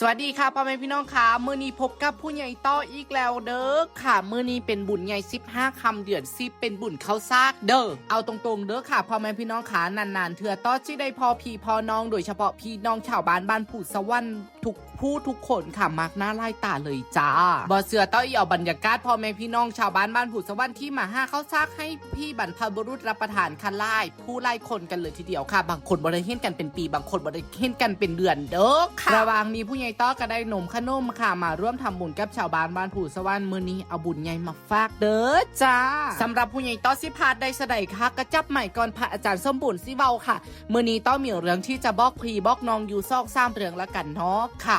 สวัสดีค่ะพ่อแม่พี่น้องค่ะมือนี้พบกับผู้ใหญ่ต้ออีกแล้วเด้อค่ะมือนี้เป็นบุญใหญ่15คำเดือนสิเป็นบุญเข้าซากเด้อเอาตรงๆเด้อค่ะพ่อแม่พี่น้องค่ะนานๆเถื่อต้อที่ได้พอพี่พอน้องโดยเฉพาะพี่น้องชาวบ้านบ้านผู้สวรรค์ทุก ผู้ทุกคนค่ะมักหน้าไล่ตาเลยจ้าบ่เสือต้ออีเอาบรรยากาศพ่อแม่พี่น้องชาวบ้านบ้านผูสวรรค์ที่มาห้าเข้าซากให้พี่บรรพบุรุษรับประทานคันไล่ผู้ไล่คนกันเลยทีเดียวค่ะ บางคนบ่ได้เห็นกันเป็นปี บางคนบ่ได้เห็นกันเป็นเดือนเด้อค่ะระหว่างมีผู้ใหญ่ต้อก็ได้นมขนมค่ะ มาร่วมทำบุญกับชาวบ้านบ้านผูสวรรค์มื้อนี้เอาบุญใหญ่มาฝากเด้อจ้าสำหรับผู้ใหญ่ต้อสิพาดได้สดายค่ะกระจับใหม่ก่อนพระอาจารย์สมบุญสิเว้าค่ะมื้อนี้ต้อมีเรื่องที่จะบอกพีบอกน้องอยู่ซอกซ้ำเรื่องละกันเนาะค่ะ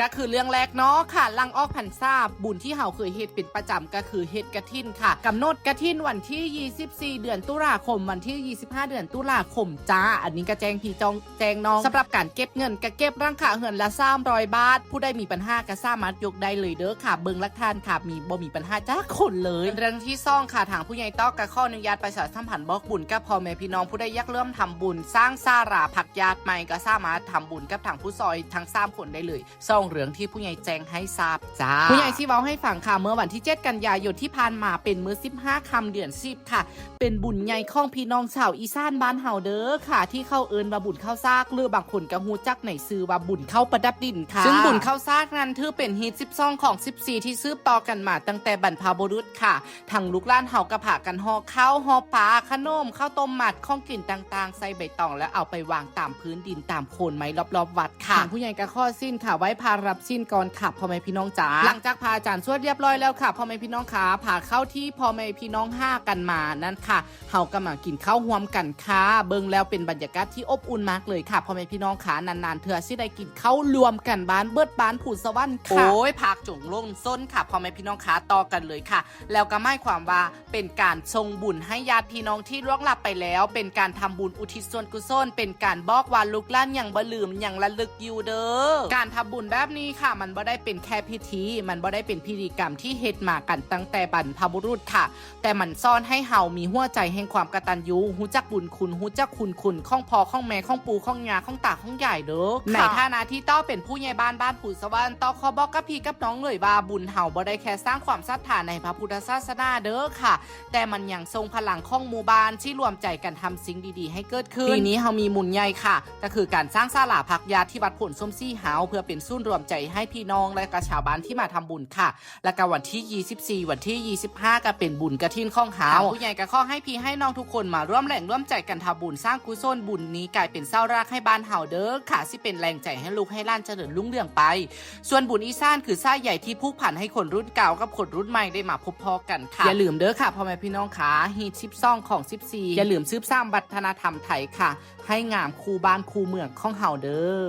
ก็คือเรื่องแรกเนาะค่ะลังออกพันซาบ บุญที่เฮาเคยเฮ็ดเป็นประจำก็คือเฮ็ดกระถินค่ะกำหนดกระถินวันที่ 24 เดือนตุลาคม วันที่ 25 เดือนตุลาคมจ้า อันนี้ก็แจ้งพี่จองแจ้งน้องสำหรับการเก็บเงินก็เก็บร่างค่าเหินละ300 บาท ผู้ใดมีปัญหาก็สามารถยกได้เลยเด้อค่ะ เบิ่งลักฐานค่ะมีบ่มีปัญหาจ้าคนเลยเรื่องที่ซ่องค่ะทางผู้ใหญ่ต้อก็ข้ออนุญาตประชาสัมพันธ์บอกบุญกับพ่อแม่พี่น้องผู้ใดอยากเริ่มทำบุญ สร้างซาราผักญาติใหม่ก็สามารถทำบุญกับทางผู้ซอยทั้งสามคนได้เลยซ่องเรื่องที่ผู้ใหญ่แจ้งให้ทราบจ้าผู้ใหญ่ที่เว้าให้ฟังค่ะเมื่อวันที่ 7 กันยายนที่ผ่านมาเป็นมื้อ15คำเดือน10ค่ะ เป็นบุญใหญ่ของพี่น้องชาวอีสานบ้านเฮาเด้อค่ะ ที่เข้าเอินว่าบุญเข้าซากหรือบางคนก็ฮู้จักในซื้อว่าบุญเข้าประดับดินค่ะซึ่งบุญเข้าซากนั้นถือเป็นฮิต12ของ 14 ที่ซื้อต่อกันมาตั้งแต่บรรพบุรุษค่ะทางลูกหล้านเฮากระผากันห่อข้าวห่อปลาขนมข้าวต้มหมัดของกินต่างๆ ใส่ใบตองแล้วเอาไปวางตามพื้นดินตามโคนไม้รอบๆวัดค่ะทางผู้ใหญ่ก็ข้อสิ้นค่ะไว้พารับสิ้นก่อนค่ะพ่อแม่พี่น้องจ๋าหลังจากพาอาจารย์สวดเรียบร้อยแล้วค่ะพ่อแม่พี่น้องค่ะพาเข้าที่พ่อแม่พี่น้องห้ากันมานั่นค่ะเฮาก็มากินข้าวห่วมกันค่ะเบิ่งแล้วเป็นบรรยากาศที่อบอุ่นมากเลยค่ะพ่อแม่พี่น้องค่ะนานๆเถื่อสิได้กินข้าวรวมกันบ้านเบิดบ้านผูสวรรค์ค่ะโอ้ยพักจงลงส้นค่ะพ่อแม่พี่น้องขาต่อกันเลยค่ะ แล้วก็หมายความว่าเป็นการทรงบุญให้ญาติพี่น้องที่ล่วงลับไปแล้ว เป็นการทำบุญอุทิศส่วนกุศลเป็นการบอกว่าลูกหล้านอย่างบ่ลืมอย่างระลึกอยู่เด้อการทำบุญแบบนี้ค่ะ มันบ่ได้เป็นแค่พิธี มันบ่ได้เป็นพิธีกรรมที่เฮ็ดมากันตั้งแต่บรรพบุรุษค่ะ แต่มันซ่อนให้เฮามีหัวใจแห่งความกตัญญูหูจักบุญคุณหูจักคุณคุณข้องพอข้องแม่ข้องปูข้องยาข้องตาข้องใหญ่เด้อในฐานะที่ต้อเป็นผู้ใหญ่บ้านบ้านผูสวรรค์ต้อขอบอกกับพี่กับน้องเลยว่าบุญเฮาบ่ได้แค่สร้างความศรัทธาในพระพุทธศาสนาเด้อค่ะ แต่มันยังทรงพลังข้องหมู่บ้านที่รวมใจกันทำสิ่งดีๆ ให้เกิดขึ้นปีนี้เฮามีมุนใหญ่ค่ะ ก็คือการสร้างศาลาพักยาที่วัดผลส้มซี่เฮาเพื่อเป็นศูนย์รวมใจให้พี่น้องและกระชาวบ้านที่มาทำบุญค่ะ และก็วันที่ 24 วันที่ 25 ก็เป็นบุญกระถินข้องเฮาผู้ใหญ่ก็ข้อให้พี่ให้น้องทุกคนมาร่วมแหล่งร่วมใจกันทำบุญสร้างกุศลบุญนี้กลายเป็นเศร้ารักให้บ้านเฮาเด้อค่ะที่เป็นแรงใจให้ลูกให้ล้านเจริญรุ่งเรืองไป ส่วนบุญอีสานคือซ่าใหญ่ที่ผูกพันให้คนรุ่นเก่ากับคนรุ่นใหม่ได้มาพบพอกันค่ะอย่าลืมเด้อค่ะพ่อแม่พี่น้องค่ะฮีชิปซ่องของ14อย่าลืมซืบสร้างวัฒนธรรมไทยค่ะ ให้งามคูบ้านคูเมืองของเฮาเด้อ